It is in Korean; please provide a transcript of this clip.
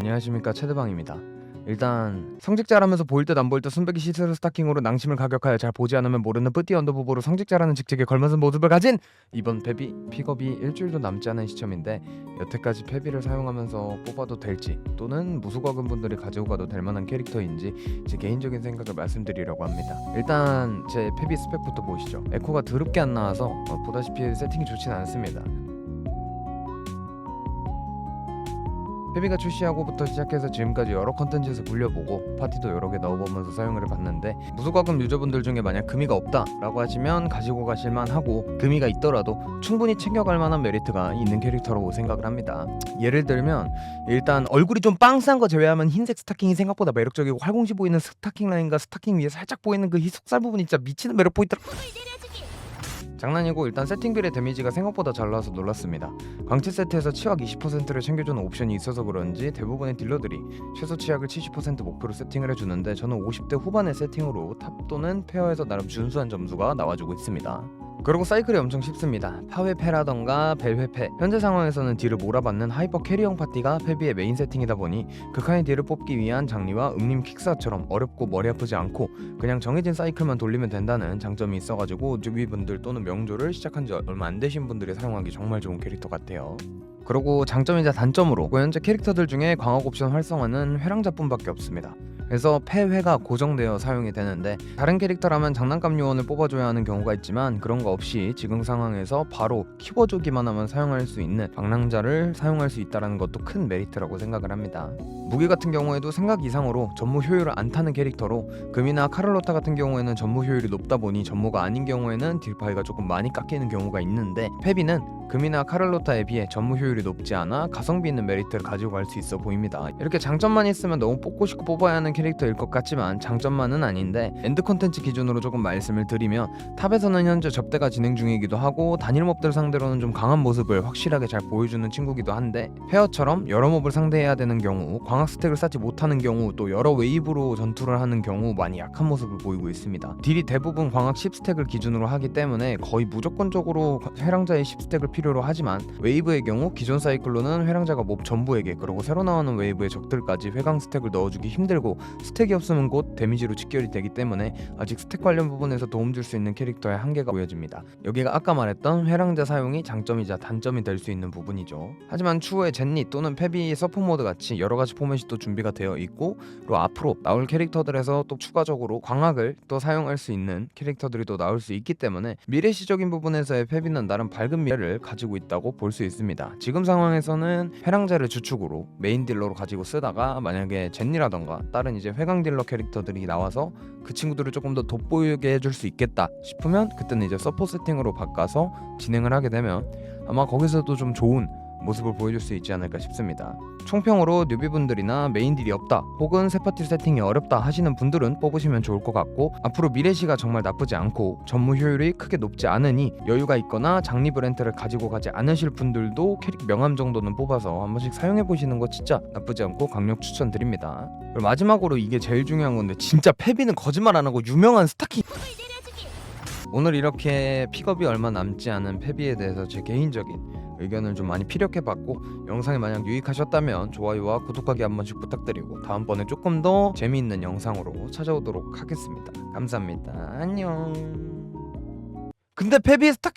안녕하십니까 최대방입니다. 일단 성직자라면서 보일 듯 안 보일 듯 순백이 시스루 스타킹으로 낭심을 가격하여 잘 보지 않으면 모르는 뿌띠 언더부부로 성직자라는 직책에 걸맞은 모습을 가진 이번 페비 픽업이 일주일도 남지 않은 시점인데 여태까지 페비를 사용하면서 뽑아도 될지 또는 무수거금 분들이 가지고 가도 될 만한 캐릭터인지 제 개인적인 생각을 말씀드리려고 합니다. 일단 제 페비 스펙부터 보시죠. 에코가 더럽게 안 나와서 어, 보다시피 세팅이 좋진 않습니다. 페비가 출시하고부터 시작해서 지금까지 여러 컨텐츠에서 굴려보고 파티도 여러 개 넣어보면서 사용을 해봤는데 무수과금 유저분들 중에 만약 금이가 없다 라고 하시면 가지고 가실만 하고 금이가 있더라도 충분히 챙겨갈 만한 메리트가 있는 캐릭터라고 생각을 합니다. 예를 들면 일단 얼굴이 좀 빵싼 거 제외하면 흰색 스타킹이 생각보다 매력적이고 활공시 보이는 스타킹 라인과 스타킹 위에 살짝 보이는 그 희속살 부분이 진짜 미치는 매력 포인트라 장난이고 일단 세팅빌의 데미지가 생각보다 잘 나와서 놀랐습니다. 광채 세트에서 치약 20%를 챙겨주는 옵션이 있어서 그런지 대부분의 딜러들이 최소 치약을 70% 목표로 세팅을 해주는데 저는 50대 후반의 세팅으로 탑 또는 페어에서 나름 준수한 점수가 나와주고 있습니다. 그리고 사이클이 엄청 쉽습니다. 파회패라던가 벨회패 현재 상황에서는 딜을 몰아받는 하이퍼 캐리형 파티가 페비의 메인 세팅이다 보니 극한의 딜을 뽑기 위한 장리와 음림 킥사처럼 어렵고 머리 아프지 않고 그냥 정해진 사이클만 돌리면 된다는 장점이 있어가지고 뉴비분들 또는 명조를 시작한 지 얼마 안 되신 분들이 사용하기 정말 좋은 캐릭터 같아요. 그리고 장점이자 단점으로 현재 캐릭터들 중에 광학 옵션 활성화는 회랑자뿐밖에 없습니다. 그래서 폐회가 고정되어 사용이 되는데 다른 캐릭터라면 장난감 요원을 뽑아줘야 하는 경우가 있지만 그런 거 없이 지금 상황에서 바로 키워주기만 하면 사용할 수 있는 방랑자를 사용할 수 있다는 것도 큰 메리트라고 생각을 합니다. 무기 같은 경우에도 생각 이상으로 전무 효율을 안 타는 캐릭터로 금이나 카를로타 같은 경우에는 전무 효율이 높다 보니 전무가 아닌 경우에는 딜파이가 조금 많이 깎이는 경우가 있는데 페비는 금이나 카를로타에 비해 전무 효율이 높지 않아 가성비 있는 메리트를 가지고 갈 수 있어 보입니다. 이렇게 장점만 있으면 너무 뽑고 싶고 뽑아야 하는 캐릭터일 것 같지만 장점만은 아닌데 엔드 컨텐츠 기준으로 조금 말씀을 드리면 탑에서는 현재 접대가 진행 중이기도 하고 단일 몹들 상대로는 좀 강한 모습을 확실하게 잘 보여주는 친구기도 한데 페어처럼 여러 몹을 상대해야 되는 경우 광학 스택을 쌓지 못하는 경우 또 여러 웨이브로 전투를 하는 경우 많이 약한 모습을 보이고 있습니다. 딜이 대부분 광학 10스택을 기준으로 하기 때문에 거의 무조건적으로 회랑자의 10스택을 필요로 하지만 웨이브의 경우 기존 사이클로는 회랑자가 몹 전부에게 그리고 새로 나오는 웨이브의 적들까지 회강 스택을 넣어주기 힘들고 스택이 없으면 곧 데미지로 직결이 되기 때문에 아직 스택 관련 부분에서 도움 줄 수 있는 캐릭터의 한계가 보여집니다. 여기가 아까 말했던 회랑자 사용이 장점이자 단점이 될 수 있는 부분이죠. 하지만 추후에 젠니 또는 페비 서포 모드 같이 여러 가지 포맷이 또 준비가 되어 있고 그리고 앞으로 나올 캐릭터들에서 또 추가적으로 광학을 또 사용할 수 있는 캐릭터들이 또 나올 수 있기 때문에 미래시적인 부분에서의 페비는 나름 밝은 미래를 가지고 있다고 볼 수 있습니다. 지금 상황에서는 회랑자를 주축으로 메인 딜러로 가지고 쓰다가 만약에 젠니라던가 다른 이제 회강 딜러 캐릭터들이 나와서 그 친구들을 조금 더 돋보이게 해줄 수 있겠다 싶으면 그때는 이제 서포 세팅으로 바꿔서 진행을 하게 되면 아마 거기서도 좀 좋은 모습을 보여줄 수 있지 않을까 싶습니다. 총평으로 뉴비분들이나 메인딜이 없다 혹은 세파티 세팅이 어렵다 하시는 분들은 뽑으시면 좋을 것 같고 앞으로 미래시가 정말 나쁘지 않고 전무 효율이 크게 높지 않으니 여유가 있거나 장리 브랜드를 가지고 가지 않으실 분들도 캐릭 명함 정도는 뽑아서 한 번씩 사용해 보시는 거 진짜 나쁘지 않고 강력 추천드립니다. 마지막으로 이게 제일 중요한 건데 진짜 페비는 거짓말 안 하고 유명한 스타킹 오늘 이렇게 픽업이 얼마 남지 않은 페비에 대해서 제 개인적인 의견을 좀 많이 피력해봤고 영상이 만약 유익하셨다면 좋아요와 구독하기 한 번씩 부탁드리고 다음번에 조금 더 재미있는 영상으로 찾아오도록 하겠습니다. 감사합니다. 안녕. 근데 페비 스타킹